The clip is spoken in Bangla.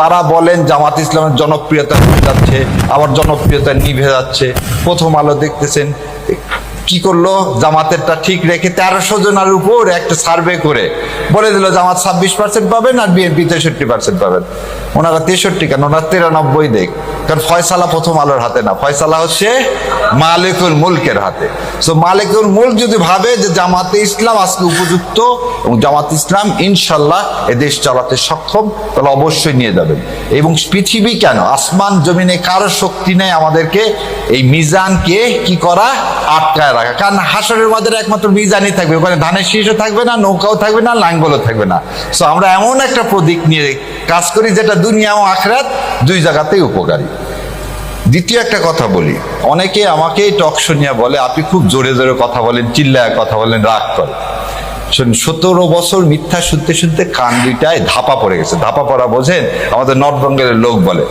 তারা বলেন জামাত ইসলামের জনপ্রিয়তা কমে যাচ্ছে, আবার জনপ্রিয়তা নিভে যাচ্ছে। প্রথম আলো দেখতেছেন, কি করল? জামাতেরটা ঠিক রেখে তেরোশো জনের উপর একটা সার্ভে করে বলে দিল, জামাত ছাব্বিশ পার্সেন্ট পাবেন আর বিএনপি তেষট্টি পার্সেন্ট পাবেন। ওনারা তেষট্টি কেন? ওনারা তিরানব্বই দেখ। কারণ ফয়সালা প্রথম আলোর হাতে না। ফয়সালা হচ্ছে মালিকুল মুলকের হাতে। সো মালিকুল মুলক যদি ভাবে যে জামাতে ইসলাম আজকে উপযুক্ত এবং জামাত ইসলাম ইনশাল্লাহ এ দেশ চালাতে সক্ষম, তাহলে অবশ্যই নিয়ে যাবেন। এবং পৃথিবী কেন? আসমান, জমিনে কারও শক্তি নেই আমাদেরকে এই মিজানকে কি করা? আটকায় রাখা। কারণ হাসরের মাঝে একমাত্র মিজানই থাকবে। ওখানে ধানের শীষও থাকবে না, নৌকাও থাকবে না, লাঙ্গলও থাকবে না। সো আমরা এমন একটা প্রতীক নিয়ে কাজ করি যেটা দুনিয়া ও আখরাত দুই জায়গাতেই উপকারী। দ্বিতীয় একটা কথা বলি, অনেকে আমাকে টক শুনিয়া বলে, আপনি খুব জোরে জোরে কথা বলেন, চিল্লায় কথা বলেন, রাগ করে সতেরো বছর মিথ্যা শুনতে শুনতে কান দুইটায় ধাপা পড়ে গেছে। ধাপা পড়া বোঝেন? আমাদের নর্থ বেঙ্গলের লোক বলে